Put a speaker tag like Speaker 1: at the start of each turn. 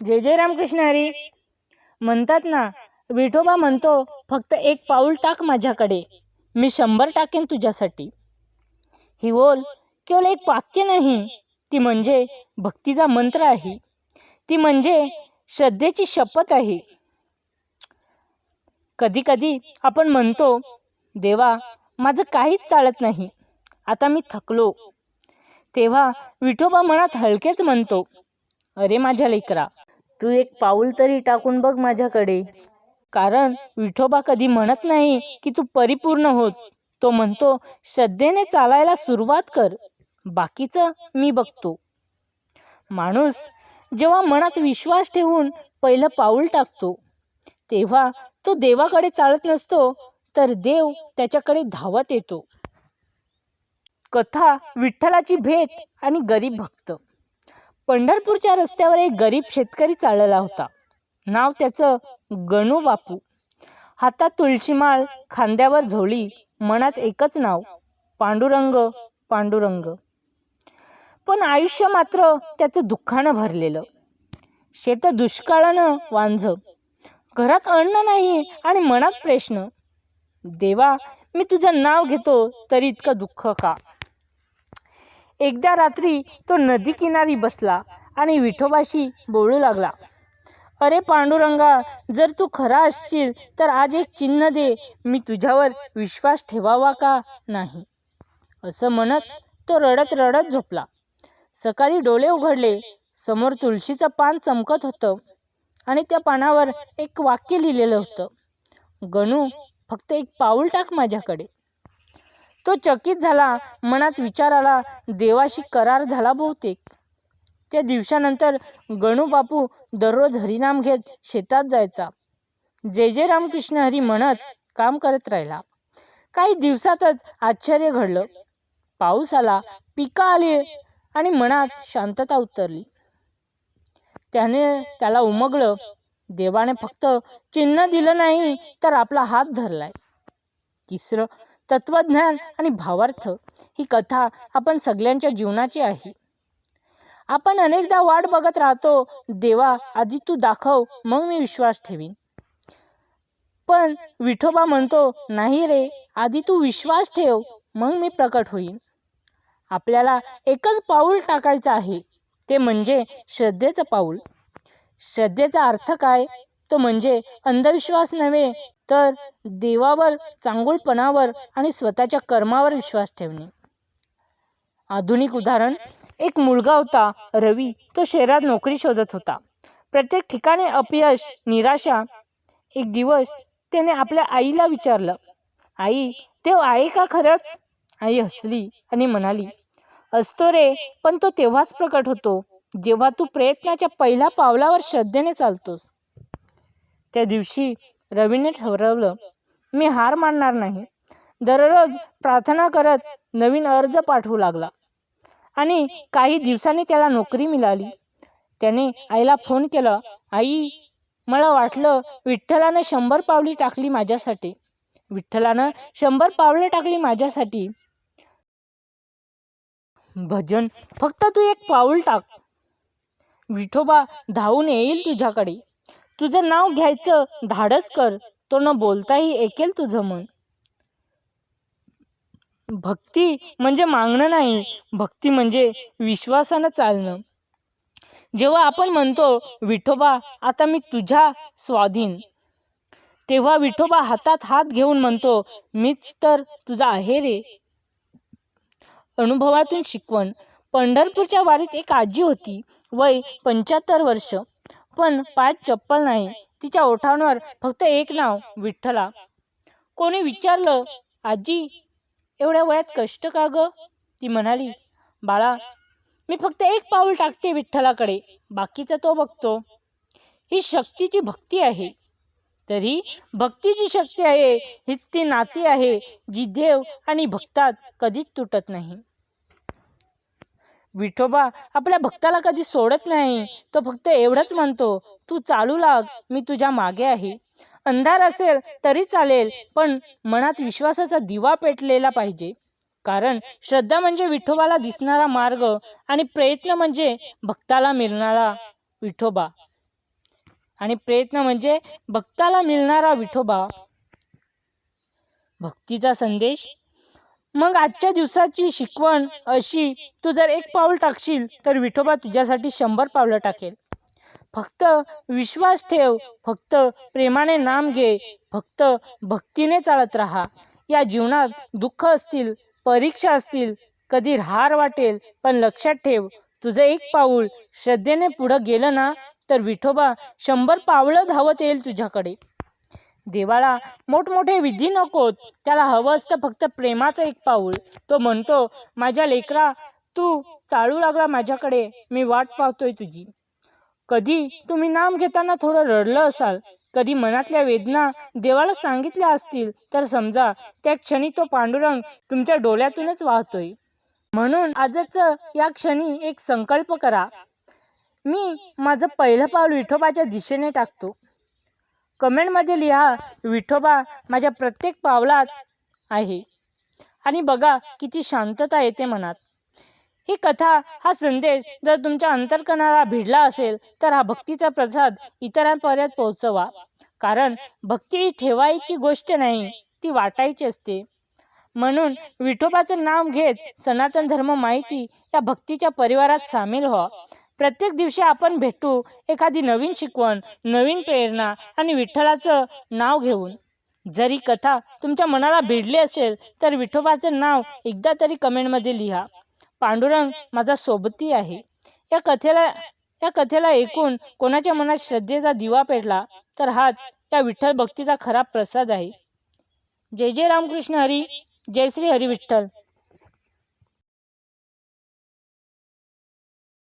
Speaker 1: जय जय रामकृष्ण हरी. म्हणतात ना विठोबा म्हणतो फक्त एक पाऊल टाक माझ्याकडे. मी शंभर टाकेन तुझ्यासाठी. ही ओल केवळ एक वाक्य नाही ती म्हणजे भक्तीचा मंत्र आहे. ती म्हणजे श्रद्धेची शपथ आहे. कधी कधी आपण म्हणतो देवा माझं काहीच चालत नाही. आता मी थकलो. तेव्हा विठोबा मनात हलकेच म्हणतो अरे माझ्या लेकरा तू एक पाऊल तरी टाकून बघ माझ्याकडे. कारण विठोबा कधी म्हणत नाही की तू परिपूर्ण होत. तो म्हणतो श्रद्धेने चालायला सुरुवात कर. बाकीचं मी बघतो. माणूस जेव्हा मनात विश्वास ठेवून पहिलं पाऊल टाकतो तेव्हा तो देवाकडे चालत नसतो तर देव त्याच्याकडे धावत येतो. कथा विठ्ठलाची भेट आणि गरीब भक्त. पंढरपूरच्या रस्त्यावर एक गरीब शेतकरी चालला होता. नाव त्याचं गणू बापू. हातात तुळशीमाळ खांद्यावर झोळी मनात एकच नाव पांडुरंग पांडुरंग. पण आयुष्य मात्र त्याचं दुःखानं भरलेलं. शेत दुष्काळानं वांझ. घरात अन्न नाही आणि मनात प्रश्न. देवा मी तुझं नाव घेतो तरी इतकं दुःख का? एकदा रात्री तो नदी किनारी बसला आणि विठोबाशी बोलू लागला. अरे पांडुरंगा जर तू खरा असशील तर आज एक चिन्ह दे. मी तुझ्यावर विश्वास ठेवावा का नाही? असं म्हणत तो रडत रडत झोपला. सकाळी डोळे उघडले. समोर तुळशीचं पान चमकत होतं आणि त्या पानावर एक वाक्य लिहिलेलं होतं. गणू फक्त एक पाऊल टाक माझ्याकडे. तो चकित झाला मनात विचार आला देवाशी करार झाला बहुतेक. त्या दिवसानंतर गणू बापू दररोज हरिनाम घेत शेतात जायचा. जय जय रामकृष्ण हरी म्हणत काम करत राहिला. काही दिवसातच आश्चर्य घडलं. पाऊस आला पिकं आली आणि मनात शांतता उतरली. त्याने त्याला उमगलं देवाने फक्त चिन्ह दिलं नाही तर आपला हात धरलाय. तिसरं तत्वज्ञान आणि भावार्थ ही कथा आपण सगळ्यांच्या जीवनाची आहे. आपण अनेकदा वाट बघत राहतो देवा आधी तू दाखव मग मी विश्वास ठेवीन. पण विठोबा म्हणतो नाही रे आधी तू विश्वास ठेव मग मी प्रकट होईन. आपल्याला एकच पाऊल टाकायचं आहे ते म्हणजे श्रद्धेचं पाऊल. श्रद्धेचा अर्थ काय? तो म्हणजे अंधविश्वास नव्हे तर देवावर चांगुलपणावर आणि स्वतःच्या कर्मावर विश्वास ठेवणे. आधुनिक उदाहरण एक मुलगा होता रवी तो शहरात नोकरी शोधत होता. प्रत्येक ठिकाणी अपयश निराशा. एक दिवस त्याने आपल्या आईला विचारलं आई ते आहे का खरंच? आई हसली आणि म्हणाली असतो रे पण तो तेव्हाच प्रकट होतो जेव्हा तू प्रयत्नाच्या पहिल्या पावलावर श्रद्धेने चालतोस. त्या दिवशी रवीने ठरवलं मी हार मानणार नाही. दररोज प्रार्थना करत नवीन अर्ज पाठवू लागला. आणि काही दिवसांनी त्याला नोकरी मिळाली. त्याने आईला फोन केला आई मला वाटलं विठ्ठलानं शंभर पावली टाकली माझ्यासाठी. विठ्ठलानं शंभर पावले टाकली माझ्यासाठी. भजन फक्त तू एक पाऊल टाक. विठोबा धावून येईल तुझ्याकडे. तुझं नाव घ्यायचं धाडस कर. तो न बोलताही ऐकेल तुझं मन. भक्ती म्हणजे मागणं नाही भक्ती म्हणजे विश्वासानं चालणं. जेव्हा आपण म्हणतो विठोबा आता मी तुझ्या स्वाधीन. तेव्हा विठोबा हातात हात घेऊन म्हणतो मीच तर तुझा आहे रे. अनुभवातून शिकवण. पंढरपूरच्या वारीत एक आजी होती वय पंच्याहत्तर वर्ष. पण पायात चप्पल नाही. तिच्या ओठांवर फक्त एक नाव विठ्ठला. कोणी विचारलं आजी एवढ्या वयात कष्ट का ग? ती म्हणाली बाळा मी फक्त एक पाऊल टाकते विठ्ठलाकडे बाकीचा तो बघतो. ही शक्तीची भक्ती आहे. तरी भक्तीची शक्ती आहे हीच ती नाती आहे जी देव आणि भक्तात कधीच तुटत नाही. विठोबा आपल्या भक्ताला कधी सोडत नाही. तो फक्त एवढंच म्हणतो तू चालू लाग मी तुझ्या मागे आहे. अंधार असेल तरी चालेल पण मनात विश्वासाचा दिवा पेटलेला पाहिजे. कारण श्रद्धा म्हणजे विठोबाला दिसणारा मार्ग आणि प्रयत्न म्हणजे भक्ताला मिळणारा विठोबा. आणि प्रयत्न म्हणजे भक्ताला मिळणारा विठोबा. भक्तीचा संदेश मग आजच्या दिवसाची शिकवण अशी तू जर एक पाऊल टाकशील तर विठोबा तुझ्यासाठी शंभर पावलं टाकेल. फक्त विश्वास ठेव फक्त प्रेमाने नाम घे फक्त भक्तीने चालत राहा. या जीवनात दुःख असतील परीक्षा असतील कधी हार वाटेल पण लक्षात ठेव तुझं एक पाऊल श्रद्धेने पुढं गेलं ना तर विठोबा शंभर पावलं धावत येईल तुझ्याकडे. देवाला मोठमोठे विधी नकोत. त्याला हवं असतं फक्त प्रेमाचं एक पाऊल. तो म्हणतो माझ्या लेकरा तू चालू लागला माझ्याकडे. मी वाट पाहतोय तुझी. कधी तुम्ही नाम घेताना थोडं रडलं असाल? कधी मनातल्या वेदना देवाला सांगितल्या असतील? तर समजा त्या क्षणी तो पांडुरंग तुमच्या डोळ्यातूनच वाहतोय. म्हणून आजच या क्षणी एक संकल्प करा. मी माझं पहिलं पाऊल विठोबाच्या दिशेने टाकतो. कमेंटमध्ये लिहा विठोबा माझ्या प्रत्येक पावलात आहे. आणि बघा किती शांतता येते मनात. ही कथा हा संदेश जर तुमच्या अंतर्कणाला भिडला असेल तर हा भक्तीचा प्रसाद इतरांपर्यंत पोहोचवा. कारण भक्ती ही ठेवायची गोष्ट नाही ती वाटायची असते. म्हणून विठोबाचं नाव घेत सनातन धर्म माहिती या भक्तीच्या परिवारात सामील व्हा. प्रत्येक दिवशी आपण भेटू एखादी नवीन शिकवण नवीन प्रेरणा आणि विठ्ठलाचं नाव घेऊन. जरी कथा तुमच्या मनाला भिडली असेल तर विठोबाचं नाव एकदा तरी कमेंटमध्ये लिहा. पांडुरंग माझा सोबती आहे. या कथेला या कथेला ऐकून कोणाच्या मनात श्रद्धेचा दिवा पेटला तर हाच या विठ्ठल भक्तीचा खरा प्रसाद आहे. जय जय रामकृष्ण हरी जय श्री हरी विठ्ठल.